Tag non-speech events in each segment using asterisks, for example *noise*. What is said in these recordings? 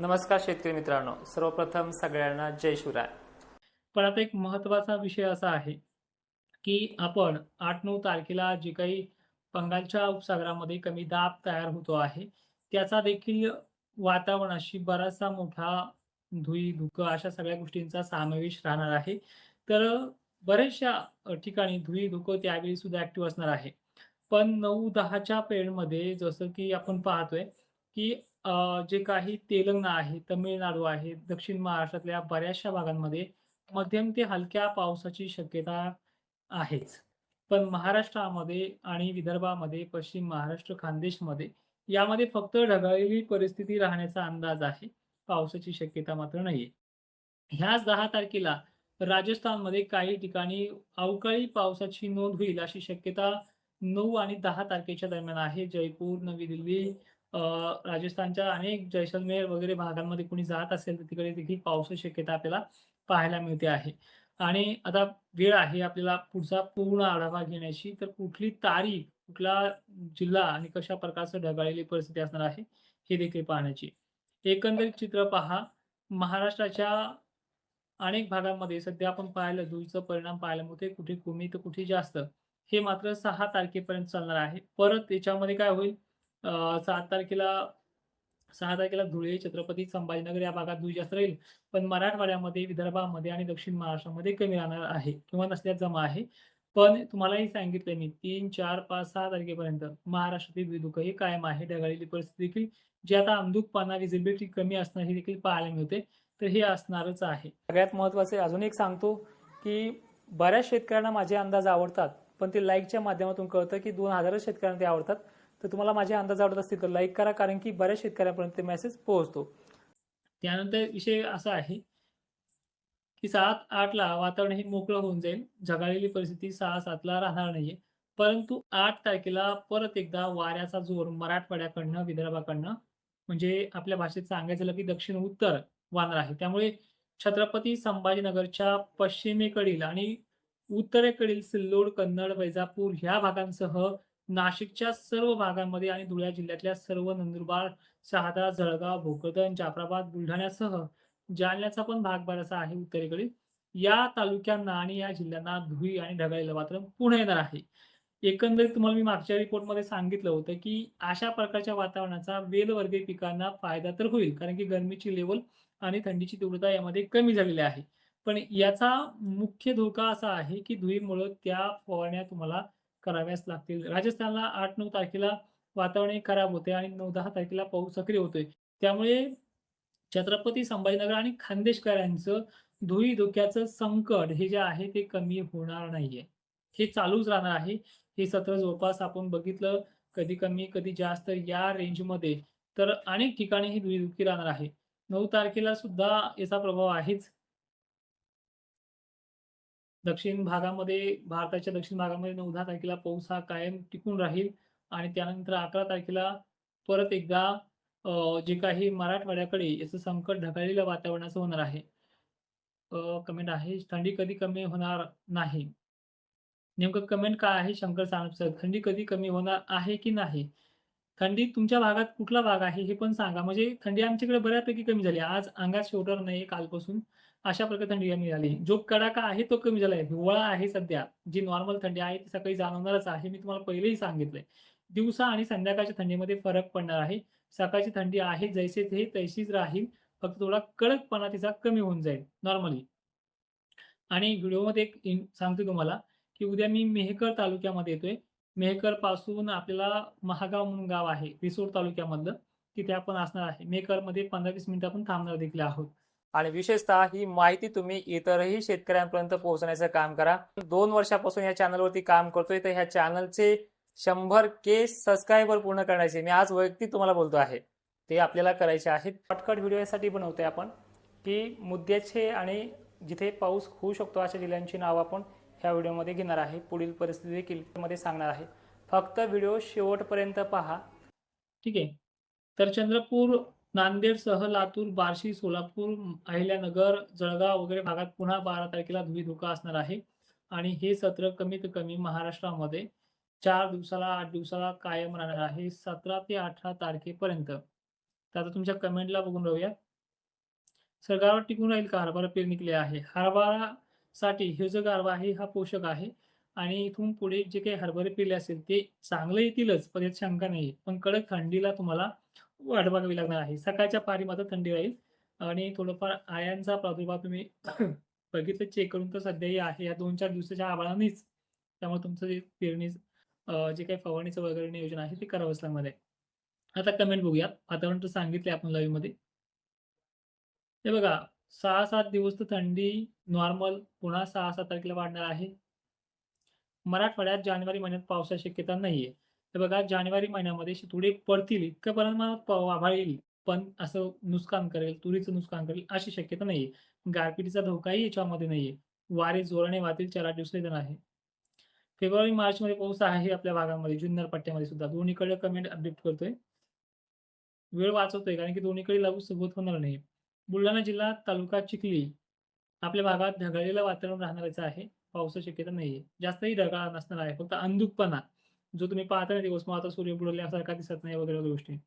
नमस्कार शेतकरी मित्रांनो सर्वप्रथम सगळ्यांना जय शिवराय. पण आता एक महत्त्वाचा विषय असा आहे की आपण आठ नऊ तारखेला जे काही बंगालच्या उपसागरामध्ये कमी दाब तयार होतो आहे त्याचा देखील वातावरणाशी बराचसा मोठा धुई धुकं अशा सगळ्या गोष्टींचा समावेश राहणार आहे. तर बऱ्याचशा ठिकाणी धुई धुकं त्यावेळी सुद्धा ऍक्टिव्ह असणार आहे. पण नऊ दहाच्या पेडमध्ये जसं की आपण पाहतोय की अ, जे काही तेलंगणा आहे तमिळनाडू आहे दक्षिण महाराष्ट्रातल्या बऱ्याचशा भागांमध्ये मध्यम ते हलक्या पावसाची शक्यता आहेच. पण महाराष्ट्रामध्ये आणि विदर्भामध्ये, पश्चिम महाराष्ट्र, खानदेशमध्ये यामध्ये फक्त ढगाळलेली परिस्थिती राहण्याचा अंदाज आहे. पावसाची शक्यता मात्र नाहीये. ह्याच 10 तारखेला राजस्थानमध्ये काही ठिकाणी अवकाळी पावसाची नोंद होईल अशी शक्यता 9 आणि 10 तारखेच्या दरम्यान आहे. जयपूर, नवी दिल्ली, राजस्थानच्या अनेक जैसलमेर वगैरे भागांमध्ये कुणी जात असेल तर तिकडे देखील पावसाची शक्यता आपल्याला पाहायला मिळते आहे. आणि आता वेळ आहे आपल्याला पुढचा पूर्ण आढावा घेण्याची. तर कुठली तारीख, कुठला जिल्हा आणि कशा प्रकारचं ढगाळलेली परिस्थिती असणार आहे, हे देखील पाहण्याची. एकंदरीत चित्र पहा. महाराष्ट्राच्या अनेक भागांमध्ये सध्या आपण पाहिलं धुळीचा परिणाम पाहायला मिळतोय. कुठे कमी तर कुठे जास्त. हे मात्र सहा तारखेपर्यंत चालणार आहे. परत याच्यामध्ये काय होईल सात तारखेला सहा तारखेला धुळे, छत्रपती संभाजीनगर या भागात धूळ जास्त राहील. पण मराठवाड्यामध्ये, विदर्भामध्ये आणि दक्षिण महाराष्ट्रामध्ये कमी राहणार आहे किंवा नसल्यास जमा आहे. पण तुम्हालाही सांगितलं मी 3, 4, 5, 6 तारखेपर्यंत महाराष्ट्रातील विदुक हे कायम आहे. ढगाळलेली परिस्थिती देखील जी आता अंधुक पाना विजिबिलिटी कमी असणार हे देखील पाहायला मिळते. तर हे असणारच आहे. सगळ्यात महत्त्वाचे अजून एक सांगतो की बऱ्याच शेतकऱ्यांना माझे अंदाज आवडतात. पण ते लाईकच्या माध्यमातून कळतं की 2000 शेतकऱ्यांना ते आवडतात. तर तुम्हाला माझे अंदाज आवडत असतील तर लाईक करा कारण की बऱ्याच शेतकऱ्यांपर्यंत मेसेज पोहोचतो. त्यानंतर विषय असा आहे की सात आठला वातावरण हे मोकळं होऊन जाईल. झगाळलेली परिस्थिती सहा सातला राहणार नाहीये. परंतु आठ तारखेला परत एकदा वाऱ्याचा जोर मराठवाड्याकडनं, विदर्भाकडनं म्हणजे आपल्या भाषेत सांगायचं झालं की दक्षिण उत्तर वाहणार आहे. त्यामुळे छत्रपती संभाजीनगरच्या पश्चिमेकडील आणि उत्तरेकडील सिल्लोड, कन्नड, वैजापूर ह्या भागांसह नाशिकच्या सर्व भागांमध्ये आणि धुळे जिल्ह्यातल्या सर्व नंदुरबार, शहादा, जळगाव, भोकरदन, जाफराबाद, बुलढाण्यासह जालन्याचा पण भाग बराचसा आहे उत्तरेकडील. या तालुक्यांना आणि या जिल्ह्यांना धुळी आणि ढगाळी वातावरण पुन्हा येणार आहे. एकंदरीत तुम्हाला मी मागच्या रिपोर्टमध्ये सांगितलं होतं की अशा प्रकारच्या वातावरणाचा वेलवर्गीय पिकांना फायदा तर होईल. कारण की गरमीची लेवल आणि थंडीची तीव्रता यामध्ये कमी झालेली आहे. पण याचा मुख्य धोका असा आहे की धुळीमुळं त्या फवारण्या तुम्हाला कराव्याच लागतील. राजस्थानला 8-9 तारखेला वातावरण हे खराब होते आणि नऊ दहा तारखेला पाऊस सक्रिय होतोय. त्यामुळे छत्रपती संभाजीनगर आणि खानदेशकरांचं धुळी धुक्याचं संकट हे जे आहे ते कमी होणार नाहीये. हे चालूच राहणार आहे. हे सत्र जवळपास आपण बघितलं कधी कमी, कधी जास्त या रेंजमध्ये तर अनेक ठिकाणी ही धुळीधुकी राहणार आहे. नऊ तारखेला सुद्धा याचा प्रभाव आहेच. दक्षिण भागामध्ये भारताच्या दक्षिण भागामध्ये नऊ तारखेला पाऊस हा कायम टिकून राहील आणि त्यानंतर 11 तारखेला परत एकदा जे काही मराठवाड्याकडे याचं संकट ढगाळलेल्या वातावरणाचं होणार आहे. कमेंट आहे थंडी कधी कमी होणार नाही. नेमकं कमेंट काय आहे शंकर सर? थंडी कधी कमी होणार आहे की नाही? थंडी तुमच्या भागात कुठला भाग आहे हे पण सांगा. म्हणजे थंडी आमच्याकडे बऱ्यापैकी कमी झाली. आज अंगात स्वेटर नाही कालपासून. अशा प्रकारे थंडी कमी झाली. जो कडाका आहे तो कमी झालाय. हिवाळा आहे सध्या. जी नॉर्मल थंडी आहे ती सकाळी जाणवणारच आहे. मी तुम्हाला पहिलेही सांगितलंय. दिवसा आणि संध्याकाळच्या थंडीमध्ये फरक पडणार आहे. सकाळची थंडी आहे जैसे थे तैशीच राहील. फक्त थोडा कडकपणा तिचा कमी होऊन जाईल नॉर्मली. आणि व्हिडिओमध्ये एक इन सांगतो तुम्हाला की उद्या मी मेहकर तालुक्यामध्ये येतोय. मेहकरपासून आपल्याला महागाव म्हणून गाव आहे रिसोड तालुक्यामधलं. तिथे आपण असणार आहे. मेहकरमध्ये 15-20 मिनिटं आपण थांबणार देखील आहोत. आणि विशेषतः ही माहिती तुम्ही इतरही शेतकऱ्यांपर्यंत पोहोचण्याचं काम करा. दोन वर्षापासून या चॅनलवरती काम करतोय तर ह्या चॅनलचे शंभर के सबस्क्रायबर पूर्ण करण्याचे मी आज वैयक्तिक तुम्हाला बोलतो आहे. ते आपल्याला करायचे आहेत. शॉर्टकट व्हिडिओ यासाठी बनवतोय आपण की मुद्द्याचे आणि जिथे पाऊस होऊ शकतो अशा जिल्ह्यांची नावं आपण ह्या व्हिडिओमध्ये घेणार आहे. पुढील परिस्थिती देखील मध्ये सांगणार आहे. फक्त व्हिडिओ शेवटपर्यंत पहा. ठीक आहे. तर चंद्रपूर, नांदेडसह लातूर, बार्शी, सोलापूर, अहिल्यानगर, जळगाव वगैरे भागात पुन्हा 12 तारखेला धुळी-धुकं असणार आहे. आणि हे सत्र कमीत कमी महाराष्ट्रामध्ये चार दिवसाला, आठ दिवसाला कायम राहणार आहे. 17 ते 18 तारखेपर्यंत. तर आता तुमच्या कमेंटला बघून राहूया सरकारवर टिकून राहील का हरभरा पेरणी केली आहे हरभरासाठी हे जो गारवा आहे हा पोषक आहे आणि इथून पुढे जे काही हरभरे पेरले असेल ते चांगले येतीलच पण यात शंका नाही पण कडक थंडीला तुम्हाला वाट बघावी लागणार आहे. सकाळच्या पारी मात्र थंडी राहील. आणि थोडंफार आयांचा प्रादुर्भाव तुम्ही *coughs* बघितलं चेक करून तर सध्याही आहे. या दोन चार दिवसाच्या आभाळानेच त्यामुळे तुमचं जे पेरणी जे काही फवारणीचं वगैरे नियोजन आहे ते करावंच लागणार आहे. आता कमेंट बघूया वातावरण तर सांगितले आपण लाईव्हमध्ये. हे बघा सहा सात दिवस तर थंडी नॉर्मल पुन्हा सहा सात तारखेला वाढणार आहे. मराठवाड्यात जानेवारी महिन्यात पावसाची शक्यता नाहीये. तर बघा जानेवारी महिन्यामध्ये थोडे पडतील इतकं प्रमाणात पाव- आभाळ येईल पण असं नुकसान करेल तुरीचं नुकसान करेल अशी शक्यता नाहीये. गारपिटीचा धोकाही याच्यामध्ये नाहीये. वारे जोराने वाहतील चार आठ दिवस निदान आहे. फेब्रुवारी मार्च मध्ये पाऊस आहे आपल्या भागामध्ये जुन्नर पट्ट्यामध्ये सुद्धा. दोन्हीकडे कमेंट अपडेट करतोय. वेळ वाचवतोय कारण की दोन्हीकडे लागू सुबोध होणार नाही बुलढाणा जिल्हा तालुका चिखली आपल्या भागात ढगाळलेलं वातावरण राहणारच आहे. पावसाची शक्यता नाहीये. जास्तही ढगाळ नसणार आहे फक्त अंधुकपणा. जो तुम्ही पाहता ना दिवस मग आता सूर्य बुडवल्यासारखा दिसत नाही वगैरे वगैरे गोष्टी.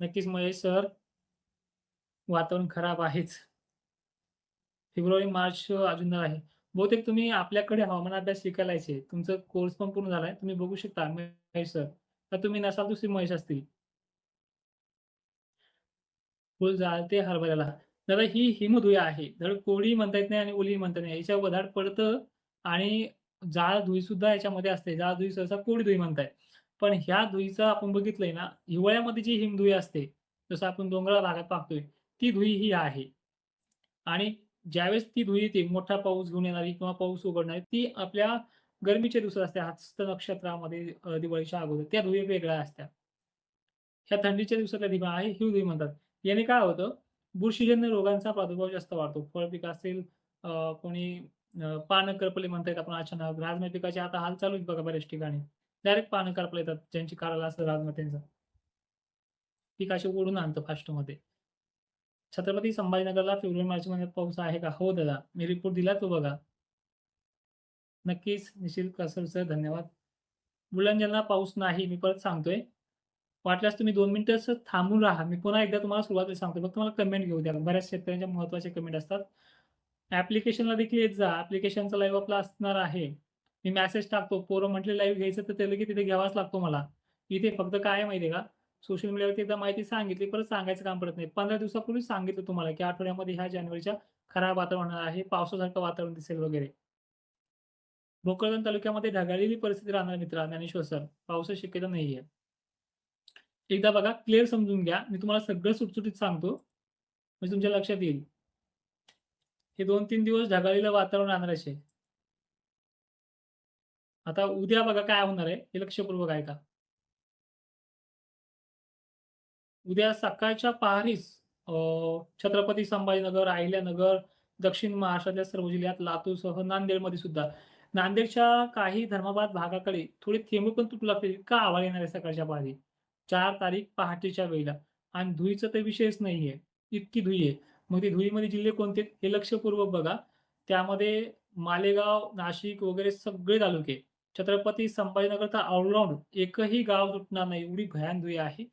नक्कीच महेश सर वातावरण खराब आहेच. फेब्रुवारी मार्च अजून आहे. बहुतेक तुम्ही आपल्याकडे हवामान अभ्यास शिकायलायचे. तुमचं कोर्स पण पूर्ण झालाय. तुम्ही बघू शकता महेश सर. तर तुम्ही नसाल दुसरी महेश असतील. फुल जाळते हरभऱ्याला. दादा ही हिमधुया आहे. धड कोळी म्हणता येत नाही आणि ओली म्हणता येत नाही. याच्या वधाड पडतं आणि जाळ धुई सुद्धा याच्यामध्ये असते. जाळ धुई सहसा कोळी धुई म्हणताय. पण ह्या धुईचं आपण बघितलंय ना हिवाळ्यामध्ये जी हिमधुई असते जसं आपण डोंगराळ भागात पाहतोय ती धुई ही आहे. आणि ज्यावेळेस ती धुई येते मोठा पाऊस घेऊन येणारी किंवा पाऊस उघडणारी ती आपल्या गरमीच्या दिवसात असते. हस्त नक्षत्रामध्ये दिवाळीच्या अगोदर त्या धुई वेगळ्या असतात ह्या थंडीच्या दिवसातल्या दिवा आहे ही धुई म्हणतात. याने काय होतं बुरशीजन्य रोगांचा प्रादुर्भाव जास्त वाढतो. फळ पिक असेल कोणी अ, पानं करपले म्हणतायत आपण अचानक. राजमा पिकाचे आता हाल चालू आहेत बघा बऱ्याच ठिकाणी. डायरेक्ट पानं करपले येतात ज्यांची काढायला असतं राजमात्यांचं पीक असे ओढून आणतं फास्टमध्ये. छत्रपती संभाजीनगरला फेब्रुवारी मार्च महिन्यात पाऊस आहे का? हो दादा. मी रिपोर्ट दिला तो बघा. नक्कीच निश्चित कसर सर धन्यवाद. बुलढाणा पाऊस नाही मी परत सांगतोय. वाटल्यास तुम्ही दोन मिनिटं थांबून राहा. मी पुन्हा एकदा तुम्हाला सुरुवातीला सांगतो फक्त मला कमेंट घेऊ द्या. बऱ्याच शेतकऱ्यांच्या महत्त्वाचे कमेंट असतात. ऍप्लिकेशनला देखील येत जा. ऍप्लिकेशनचा लाईव्ह आपला असणार आहे. मी मेसेज टाकतो. पोरं म्हटले लाईव्ह घ्यायचं तर त्याला की तिथे घ्यावाच लागतो मला. इथे फक्त काय आहे माहितीये का? सोशल मीडियावरती एकदा माहिती सांगितली परत सांगायचं काम पडत नाही. पंधरा दिवसापूर्वी सांगितलं तुम्हाला की आठवड्यामध्ये ह्या जानेवारीच्या खराब वातावरण आहे पावसासारखं वातावरण दिसेल वगैरे. भोकरदन तालुक्यामध्ये ढगाळलेली परिस्थिती राहणार मित्र. ज्ञानेश्वर सर पावसाची शक्यता नाहीये. एकदा बघा क्लिअर समजून घ्या. मी तुम्हाला सगळं सुटसुटीत सांगतो. म्हणजे तुमच्या लक्षात येईल. हे दोन तीन दिवस ढगाळीला वातावरण आणणार आहे आता उद्या बघा काय होणार आहे हे लक्षपूर्वक आहे का उद्या सकाळच्या पहारीस छत्रपती संभाजीनगर अहिल्यानगर दक्षिण महाराष्ट्रातल्या सर्व जिल्ह्यात लातूरसह नांदेडमध्ये सुद्धा. नांदेडच्या काही धर्माबाद भागाकडे थोडे थेंब पण तुटू लागतील का आवाज येणार आहे सकाळच्या पहारी. चार तारीख पहाटेच्या वेळेला. आणि धुईचा तर विषयच नाहीये इतकी धुई आहे. मग ते धुईमध्ये जिल्हे कोणते हे लक्षपूर्वक बघा. त्यामध्ये मालेगाव नाशिक वगैरे सगळे तालुके. छत्रपती संभाजीनगर तर ऑलराऊंड एकही गाव सुटणार नाही एवढी भयान आहे.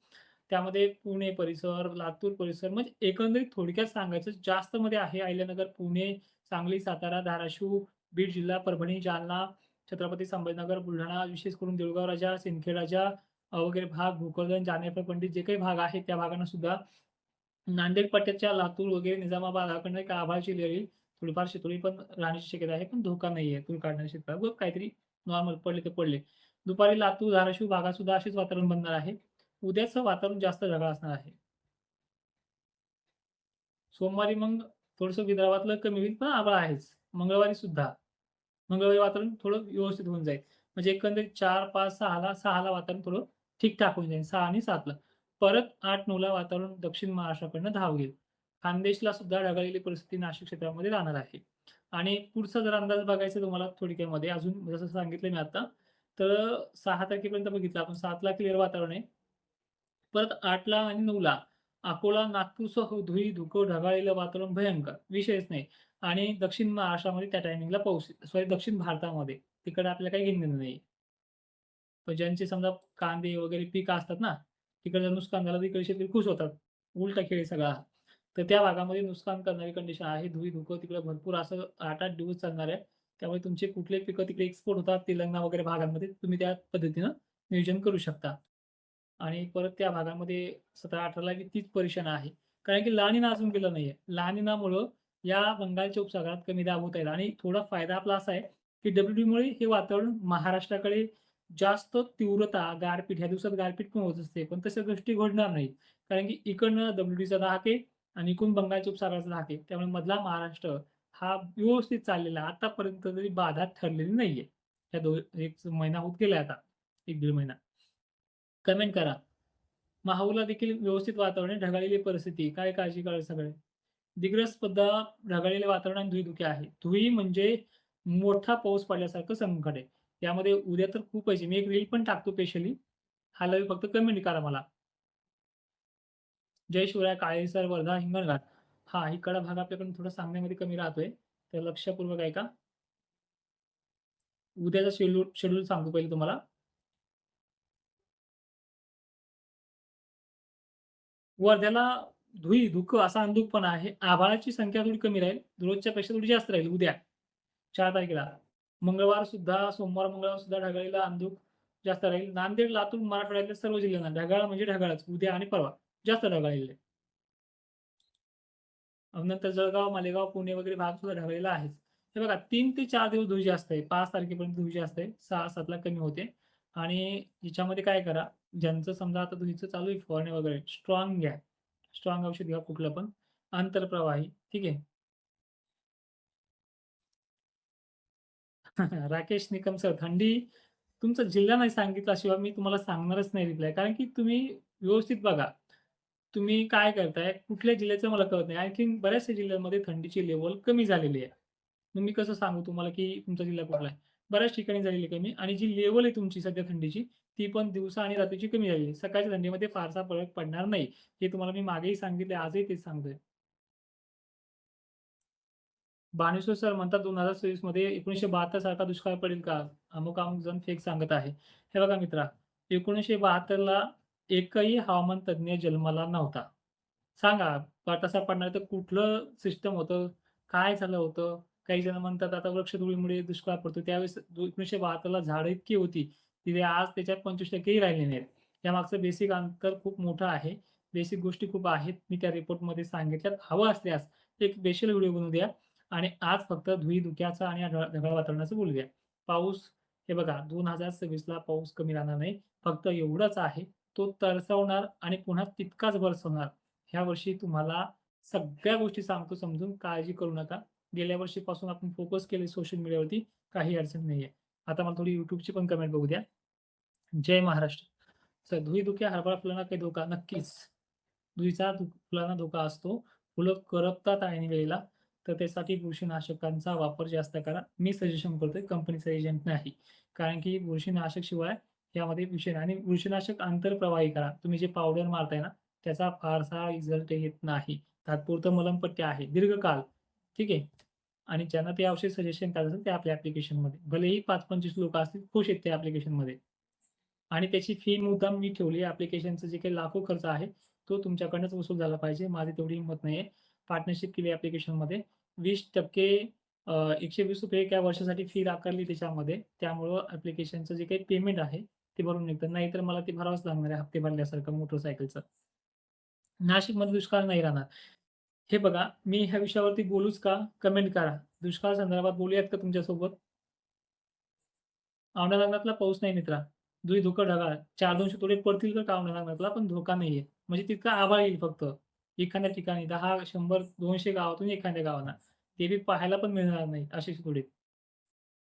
त्यामध्ये पुणे परिसर लातूर परिसर म्हणजे एकंदरीत थोडक्यात सांगायचं जास्त मध्ये आहे अहिल्यानगर पुणे सांगली सातारा धाराशिव बीड जिल्हा परभणी जालना छत्रपती संभाजीनगर बुलढाणा विशेष करून देऊळगाव राजा सिंदखेड राजा वगैरे भाग भोकरदन जानेफळ पंडित जे काही भाग आहेत त्या भागांना सुद्धा नांदेड पट्ट्याच्या लातूर वगैरे निजामाबाद हाकडनं एक आभाळची लहर येईल. थोडीफार शितोळी पण राहण्याची शक्यता आहे पण धोका नाहीये तूर काढण्याची शक्यता बघ काहीतरी नॉर्मल पडले ते पडले. दुपारी लातूर धाराशिव भागात सुद्धा असेच वातावरण बनणार आहे. उद्याचं वातावरण जास्त ढगाळ असणार आहे. सोमवारी मग थोडस विदर्भातलं कमी होईल पण आभाळ आहेच. मंगळवारी सुद्धा. मंगळवारी वातावरण थोडं व्यवस्थित होऊन जाईल. म्हणजे एकंदरीत चार पाच सहाला सहाला वातावरण थोडं ठीकठाक होऊन जाईल. सहा आणि सातला. परत आठ नऊला वातावरण दक्षिण महाराष्ट्राकडनं धाव घेईल. खानदेशला सुद्धा ढगाळलेली परिस्थिती नाशिक क्षेत्रामध्ये राहणार आहे. आणि पुढचा जर अंदाज बघायचा तुम्हाला थोडक्यामध्ये अजून जसं सांगितलं मी आता तर सहा तारखेपर्यंत बघितलं आपण. सातला क्लिअर वातावरण आहे. परत आठला आणि नऊला अकोला नागपूरसह धुई धुकं ढगाळलेलं वातावरण भयंकर. विषयच नाही. आणि दक्षिण महाराष्ट्रामध्ये त्या टायमिंगला पाऊस सॉरी दक्षिण भारतामध्ये. तिकडे आपल्याला काही घेणं नाही पण ज्यांचे समजा कांदे वगैरे पीक असतात ना तिकडचं जर नुकसान झालं तिकडे शेतकरी खुश होतात. उलटा खेळ सगळा. तर त्या भागामध्ये नुकसान करणारी कंडिशन आहे. धुई धुकं तिकडे भरपूर असं आठ आठ दिवस चालणार आहे. त्यामुळे तुमचे कुठले पिकं तिकडे एक्सपोर्ट होतात तेलंगणा वगैरे भागांमध्ये तुम्ही त्या पद्धतीनं नियोजन करू शकता. आणि परत त्या भागामध्ये सतरा अठराला की तीच परेशान आहे. कारण की लानिना अजून गेलं नाहीये. लानिनामुळं या बंगालच्या उपसागरात कमी दाब होत आहे आणि थोडा फायदा आपला असा आहे की डब्ल्यू मुळे हे वातावरण महाराष्ट्राकडे जास्त तीव्रता गारपीट ह्या दिवसात गारपीट पण होत असते पण तशा गोष्टी घडणार नाही कारण की इकडनं डब्ल्यूडीचा दहाक आहे आणि इकडून बंगालच्या उपसागराचा दहाक आहे. त्यामुळे मधला महाराष्ट्र हा व्यवस्थित चाललेला आतापर्यंत तरी बाधा ठरलेली नाहीये. ह्या दोन एक महिना होत गेलाय आता एक दीड महिना. कमेंट करा. माहूला देखील व्यवस्थित वातावरण ढगाळलेली परिस्थिती काय काळजी करा सगळे. दिग्रस ढगाळलेले वातावरण आणि धुई धुके आहे. धुई म्हणजे मोठा पाऊस पडल्यासारखं संकट आहे. यामध्ये उद्या तर खूप पाहिजे मी एक रील पण टाकतो स्पेशली हा लवी फक्त कमेंट करा मला. जय शिवराय काळेसर वर्धा हिंगणघाट. हा कडा भाग आपल्याकडून थोडा सांगण्यामध्ये कमी राहतोय. तर लक्षपूर्वक आहे का उद्याचा शेड्यूल शेड्यूल सांगतो पहिले तुम्हाला. वर्ध्याला धुई धुकं असा अंधुकपणा आहे. आभाळाची संख्या थोडी कमी राहील. रोजच्या पेक्षा थोडी जास्त राहील उद्या. चार तारखेला. मंगळवार सुद्धा सोमवार मंगळवार सुद्धा ढगाळीला अंधुक जास्त राहील नांदेड लातूर मराठवाड्यातल्या सर्व जिल्ह्यांना ढगाळ म्हणजे ढगाळच उद्या आणि परवा. जास्त ढगाळलेले आहे. नंतर जळगाव मालेगाव पुणे वगैरे भाग सुद्धा ढगाळलेला आहेच. हे बघा तीन ते चार दिवस धुई जास्त आहे. पाच तारखेपर्यंत धुई असते आहे. सहा सातला कमी होते. आणि याच्यामध्ये काय करा ज्यांचं समजा आता धुईचं चालू आहे फवारणी वगैरे स्ट्रॉंग घ्या. स्ट्रॉंग औषध घ्या कुठलं पण. आंतरप्रवाही ठीक आहे. *laughs* राकेश निकम सर थंडी तुमचा जिल्हा नाही सांगितला शिवाय मी तुम्हाला सांगणारच नाही रिप्लाय कारण की तुम्ही व्यवस्थित बघा तुम्ही काय करताय कुठल्या जिल्ह्याचं मला कळत नाही. आणखी बऱ्याचशा जिल्ह्यांमध्ये थंडीची लेवल कमी झालेली आहे. मग मी कसं सांगू तुम्हाला की तुमचा जिल्हा कुठला आहे? बऱ्याच ठिकाणी झालेली आहे कमी आणि जी लेवल आहे तुमची सध्या थंडीची ती पण दिवसा आणि रात्रीची कमी झालेली सकाळच्या थंडीमध्ये फारसा फरक पडणार नाही. हे तुम्हाला मी मागेही सांगितले आजही तेच सांगतोय. बाणेश्वर सर म्हणतात दोन हजार सव्वीसमध्ये एकोणीशे बहात्तर सारखा दुष्काळ पडेल का? अमुक अमुक जण फेक सांगत आहे. हे बघा मित्रा एकोणीसशे बहात्तरला एकही हवामान तज्ज्ञ जन्माला नव्हता. सांगा प- तसा पडणार तर कुठलं सिस्टम होतं? काय झालं होतं? काही जण म्हणतात आता वृक्षधुळीमुळे दुष्काळ पडतो. त्यावेळेस एकोणीशे बहात्तरला झाडं इतकी होती तिथे आज त्याच्यात पंचवीस टक्केही राहिले नाहीत. यामागचं बेसिक अंतर खूप मोठं आहे. बेसिक गोष्टी खूप आहेत. मी त्या रिपोर्टमध्ये सांगितल्यात. हवं असल्यास एक स्पेशल व्हिडिओ बनवू द्या. आणि आज फक्त धुई धुक्याचा आणि ढगाळ वातावरणाचं बोलूया. पाऊस हे बघा दोन हजार सव्वीसला पाऊस कमी राहणार नाही. फक्त एवढंच आहे तो तरसवणार आणि पुन्हा तितकाच बरसवणार ह्या वर्षी तुम्हाला सगळ्या गोष्टी सांगतो समजून काळजी करू नका. गेल्या वर्षीपासून आपण फोकस केले सोशल मीडियावरती काही अडचण नाहीये. आता मला थोडी युट्यूबची पण कमेंट बघू द्या. जय महाराष्ट्र. सर धुई धुक्या हरभरा फुलांना काही धोका नक्कीच. धुईचा फुलांना धोका असतो. फुलं करपतात ऐन वेळेला तर त्यासाठी बुरशीनाशकांचा वापर जास्त करा. मी सजेशन करतोय कंपनीचा एजंट नाही. कारण की बुरशीनाशक शिवाय यामध्ये विषय नाही. आणि बुरशीनाशक आंतरप्रवाही करा. तुम्ही जे पावडर मारताय ना त्याचा फारसा रिझल्ट येत नाही. तात्पुरतं मलमपट्टी आहे. दीर्घकाल ठीक आहे? आणि ज्यांना ते औषध सजेशन करायचं ते आपल्या ऍप्लिकेशनमध्ये भलेही पाच पंचवीस लोक असतील खुश आहेत त्या ऍप्लिकेशनमध्ये आणि त्याची फी मुद्दाम मी ठेवली. ऍप्लिकेशनचं जे काही लाखो खर्च आहे तो तुमच्याकडनंच वसूल झाला पाहिजे. माझी तेवढी हिंमत नाही आहे पार्टनरशिप केली ॲप्लिकेशनमध्ये वीस टक्के एकशे वीस रुपये एका वर्षासाठी फी आकारली त्याच्यामध्ये. त्यामुळं ॲप्लिकेशनचं जे काही पेमेंट आहे ते भरून निघतं. नाहीतर मला ते भरावंच लागणार आहे हप्ते भरल्यासारखं मोटरसायकलचं नाशिकमध्ये दुष्काळ नाही राहणार. हे बघा मी ह्या विषयावरती बोलूच का? कमेंट करा. दुष्काळ संदर्भात बोलूयात का तुमच्यासोबत? औंढा लग्नातला पाऊस नाही मित्रा. दुई धोका ढगाळ. चार दोनशे तोडे पडतील का? औंढा लग्नातला पण धोका नाहीये. म्हणजे तितका आभाळ येईल फक्त. एखाद्या ठिकाणी दहा शंभर दोनशे गावातून एखाद्या गावांना ते बी पाहायला पण मिळणार नाही असे थोडे हो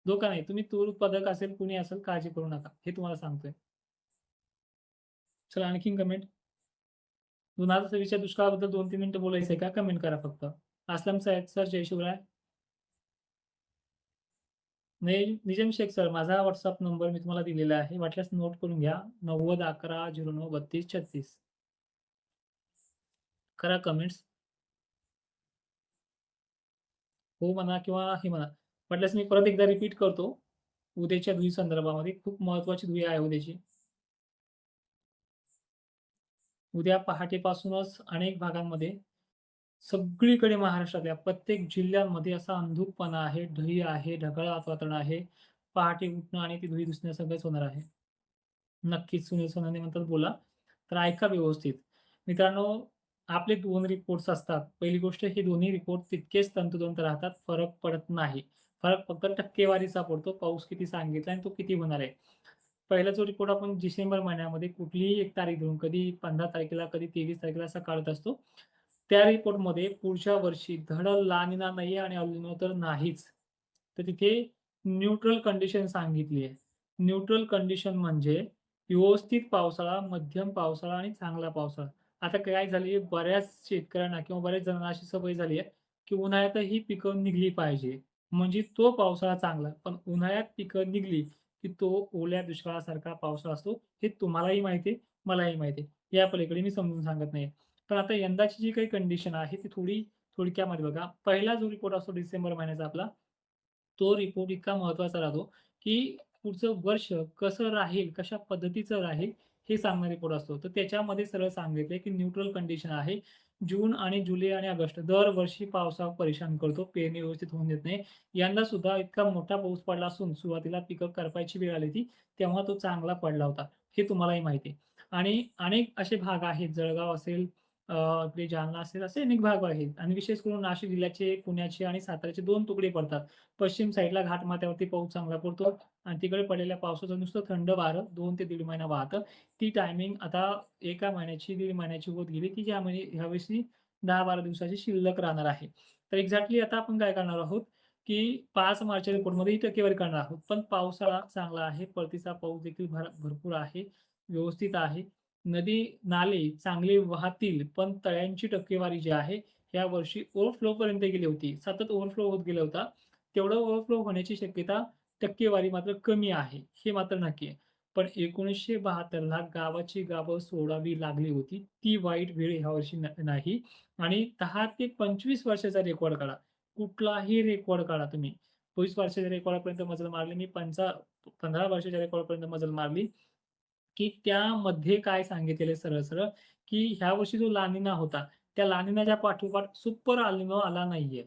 धोका नाही? तुम्ही तूर उत्पादक असेल कुणी असेल काळजी करू नका. हे तुम्हाला सांगतोय. चला आणखीन कमेंट दोन हजार सव्वीसच्या दुष्काळाबद्दल दोन तीन मिनिटं बोलायचं आहे का? कमेंट करा फक्त. असलम साहेब सर जय शिवराय. नाही निजम शेख सर माझा व्हॉट्सअप नंबर मी तुम्हाला दिलेला आहे. वाटल्यास नोट करून घ्या. नव्वद अकरा झिरो नऊ बत्तीस छत्तीस. करा कमेंट्स हो म्हणा किंवा हे म्हणा. म्हटल्यास मी परत एकदा रिपीट करतो. उद्याच्या धुई संदर्भामध्ये खूप महत्वाची धुई आहे उद्याची. उद्या पहाटेपासूनच अनेक भागांमध्ये सगळीकडे महाराष्ट्रातल्या प्रत्येक जिल्ह्यांमध्ये असा अंधुकपणा आहे धुई आहे ढगाळ वातावरण आहे. पहाटे उठणं आणि ती धुई दिसणं सगळंच होणार आहे. नक्कीच सुनील सोनाने म्हणतात बोला. तर ऐका व्यवस्थित. मित्रांनो आपले दोन रिपोर्ट्स असतात. पहिली गोष्ट हे दोन्ही रिपोर्ट तितकेच तंतोतंत राहतात. फरक पडत नाही. फरक फक्त टक्केवारीचा पडतो. पाऊस किती सांगितला आणि तो किती होणार आहे. पहिला जो रिपोर्ट आपण डिसेंबर महिन्यामध्ये कुठलीही एक तारीख धरून कधी पंधरा तारखेला कधी तेवीस तारखेला असा काढत असतो त्या रिपोर्टमध्ये पुढच्या वर्षी धड लानिना नाही आणि अलिनो तर नाहीच. तर तिथे न्यूट्रल कंडिशन सांगितली आहे. न्यूट्रल कंडिशन म्हणजे व्यवस्थित पावसाळा मध्यम पावसाळा आणि चांगला पावसाळा. आता काय झाली बऱ्याच शेतकऱ्यांना किंवा बऱ्याच जणांना अशी सवय झाली आहे की उन्हाळ्यात ही पिकं निघली पाहिजे. म्हणजे तो पावसाळा चांगला पण उन्हाळ्यात पिकं निघली की तो ओल्या दुष्काळासारखा पावसाळा असतो हे तुम्हालाही माहिती आहे मलाही माहिती आहे. या पलीकडे मी समजून सांगत नाही पण आता यंदाची जी काही कंडिशन आहे ती थोडी थोडक्यामध्ये बघा. पहिला जो रिपोर्ट असतो डिसेंबर महिन्याचा आपला तो रिपोर्ट इतका महत्त्वाचा राहतो की पुढचं वर्ष कसं राहील कशा पद्धतीचं राहील हे सांगणारा रिपोर्ट असतो. तर त्याच्यामध्ये सरळ सांगितले की न्यूट्रल कंडिशन आहे. जून आणि जुलै आणि ऑगस्ट दरवर्षी पावसा परेशान करतो. पेरणी व्यवस्थित होऊन देत नाही. यंदा सुद्धा इतका मोठा पाऊस पडला असून सुरुवातीला पिकअप करपायची वेळ आली होती तेव्हा तो चांगला पडला होता. हे तुम्हालाही माहिती आहे. आणि अनेक असे भाग आहेत. जळगाव असेल आपले जालना असेल असे अनेक भाग आहेत. आणि विशेष करून नाशिक जिल्ह्याचे पुण्याचे आणि साताऱ्याचे दोन तुकडे पडतात. पश्चिम साईडला घाटमाथ्यावरती पाऊस चांगला पडतो आणि तिकडे पडलेल्या पावसाचं नुसतं थंड वारं दोन ते दीड महिना वाहतं. ती टायमिंग आता एका महिन्याची दीड महिन्याची होत गेली की ज्या महिने ह्यावेळी दहा बारा दिवसाची शिल्लक राहणार आहे. तर एक्झॅक्टली आता आपण काय करणार आहोत की पाच मार्चच्या रिपोर्टमध्ये ही टक्केवारी करणार आहोत. पण पावसाळा चांगला आहे परतीचा पाऊस देखील भर भरपूर आहे व्यवस्थित आहे. नदी नाले चांगले वाहतील पण तळ्यांची टक्केवारी जी आहे या वर्षी ओव्हरफ्लो पर्यंत गेली होती. सतत ओव्हरफ्लो होत गेला होता. तेवढं ओव्हरफ्लो होण्याची शक्यता टक्केवारी मात्र कमी आहे. हे मात्र नक्की आहे. पण एकोणीसशे बहात्तरला गावाची गावं सोडावी लागली होती. ती वाईट वेळ ह्या वर्षी नाही. आणि दहा ते पंचवीस वर्षाचा रेकॉर्ड काढा. कुठलाही रेकॉर्ड काढा तुम्ही. वीस वर्षाच्या रेकॉर्डपर्यंत मजल मारली मी. पंचा पंधरा वर्षाच्या रेकॉर्डपर्यंत मजल मारली. की त्यामध्ये काय सांगितलेलं सरळ सरळ की ह्या वर्षी जो लानिना होता त्या लानिनाच्या पाठोपाठ सुपर आलिनो आला नाहीये.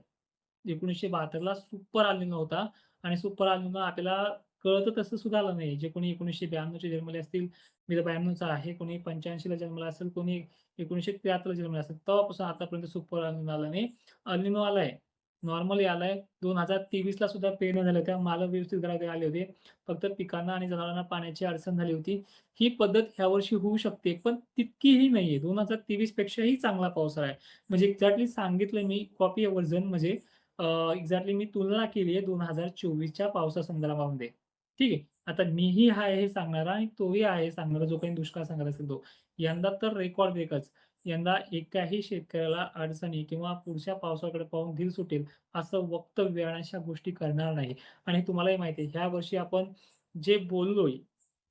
एकोणीसशे बहात्तरला सुपर आलिनो होता आणि सुपर आलिनो आपल्याला कळतं तसं सुद्धा आलं नाही. जे कोणी एकोणीसशे ब्याण्णवचे जन्मले असतील मी तर ब्याण्णवचा आहे कोणी पंच्याऐंशीला जन्मला असेल कोणी एकोणीसशे त्र्याहत्तरला जन्मला असेल तेव्हापासून आतापर्यंत सुपर अलिनो आला नाही. अलिनो आलाय. नॉर्मली आलाय. दोन हजार तेवीस ला सुद्धा पेरण्या झाल्या होत्या माल व्यवस्थित घरात आले होते. फक्त पिकांना आणि जनावरांना पाण्याची अडचण झाली होती. ही पद्धत ह्या वर्षी होऊ शकते पण तितकीही नाहीये. दोन हजार तेवीस पेक्षाही चांगला पावसाळा आहे. म्हणजे एक्झॅक्टली सांगितलं मी कॉपी वर्जन म्हणजे एक्झॅक्टली मी तुलना केली आहे दोन हजार चोवीसच्या पावसा संदर्भामध्ये. ठीक आहे? आता मीही आहे हे सांगणारा आणि तोही आहे सांगणारा जो काही दुष्काळ सांगत असेल तो. यंदा तर रेकॉर्ड ब्रेकच यंदा एकाही शेतकऱ्याला अडचणी किंवा पुढच्या पावसाकडे पाहून धीर सुटेल असं वक्तव्य आणि अशा गोष्टी करणार नाही. आणि तुम्हालाही माहिती आहे ह्या वर्षी आपण जे बोललोय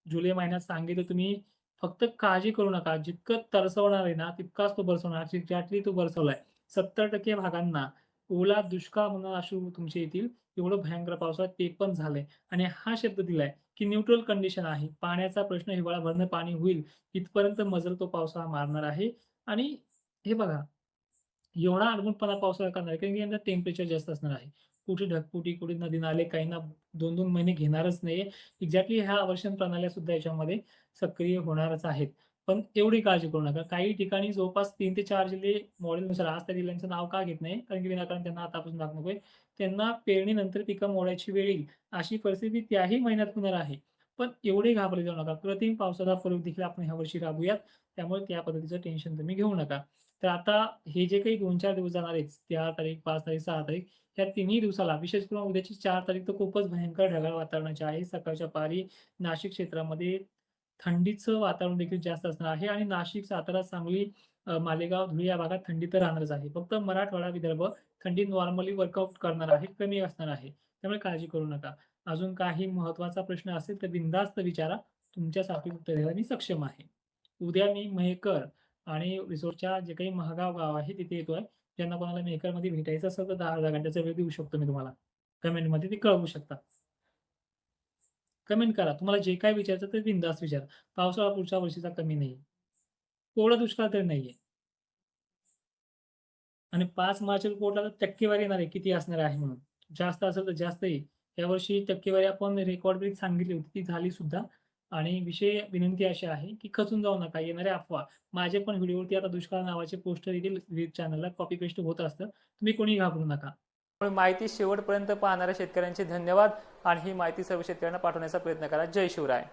जुलै महिन्यात सांगितलं तुम्ही फक्त काळजी करू नका. जितकं तरसवणार आहे ना तितकाच तो बरसवणार. ज्यातली तो बरसवलाय सत्तर टक्के भागांना ओला दुष्काळ म्हणून अश्रू तुमचे येतील. एवढं भयंकर पावसाळ्यात ते पण झालंय. आणि हा शब्द दिलाय की न्यूट्रल कंडिशन आहे. पाण्याचा प्रश्न हिवाळाभरनं पाणी होईल इथपर्यंत मजल तो पावसाळा मारणार आहे. आणि हे बघा एवढा अडगुणपणा पावसाळा करणार आहे कारण की यंदा टेम्परेचर जास्त असणार आहे. कुठे ढगपुटी कुठे नदी नाले काही ना दोन दोन महिने घेणारच नाहीये. एक्झॅक्टली ह्या आवर्षण प्रणाल्या सुद्धा याच्यामध्ये सक्रिय होणारच आहेत. पण एवढी काळजी करू नका. काही ठिकाणी जवळपास तीन ते चार जिल्हे मॉडेलनुसार आज त्या जिल्ह्यांचं नाव का घेत नाही? कारण की विनाकारण त्यांना आतापासून दाखवू नकोय. त्यांना पेरणीनंतर पिकं मोडायची वेळ येईल. अशी परिस्थिती त्याही महिन्यात होणार आहे. पण एवढे घाबरले जाऊ नका. कृत्रिम पावसाचा फरक देखील आपण ह्या वर्षी राबूयात. त्यामुळे त्या पद्धतीचं टेन्शन तुम्ही घेऊ नका. तर आता हे जे काही दोन चार दिवस जाणार आहेत चार तारीख पाच तारीख सहा तारीख या तिन्ही दिवसाला विशेष करून उद्याची चार तारीख तर खूपच भयंकर ढगाळ वातावरणाची आहे. सकाळच्या पारी नाशिक क्षेत्रामध्ये थंडीचं वातावरण देखील जास्त असणार आहे आणि नाशिक सातारा सांगली मालेगाव धुळे या भागात थंडी तर राहणारच आहे. फक्त मराठवाडा विदर्भ थंडी नॉर्मली वर्कआउट करणार आहे कमी असणार आहे. त्यामुळे काळजी करू नका. अजून काही महत्त्वाचा प्रश्न असेल तर बिंदास्त विचारा. तुमच्यासाठी उत्तर द्यायला मी सक्षम आहे. उद्या मी मेहकर आणि रिसोर्टच्या जे काही महागाव गाव आहे तिथे येतोय. ज्यांना कोणाला मेहकरमध्ये भेटायचं असेल तर दहा अर्धा घंट्याचा वेळ देऊ शकतो मी तुम्हाला. कमेंटमध्ये ते कळवू शकता. कमेंट करा. तुम्हाला जे काय विचारायचं ते बिंदास विचारा. पावसाळा पुढच्या वर्षीचा कमी नाही कोरडा दुष्काळ तरी नाहीये. आणि पाच मार्च रिपोर्टला तर टक्केवारी येणार आहे. किती असणार आहे म्हणून. जास्त असेल तर जास्त येईल यावर्षी टक्केवारी आपण रेकॉर्ड ब्रेक सांगितली होती. ती झाली सुद्धा. आणि विषय विनंती अशी आहे की खचून जाऊ नका. येणारे अफवा माझे पण व्हिडिओवरती आता दुष्काळ नावाचे पोस्टर येतील चॅनलला कॉपी पेस्ट होत असतं. तुम्ही कोणी घाबरू नका. त्यामुळे माहिती शेवटपर्यंत पाहणाऱ्या शेतकऱ्यांचे धन्यवाद. आणि ही माहिती सर्व शेतकऱ्यांना पाठवण्याचा प्रयत्न करा. जय शिवराय.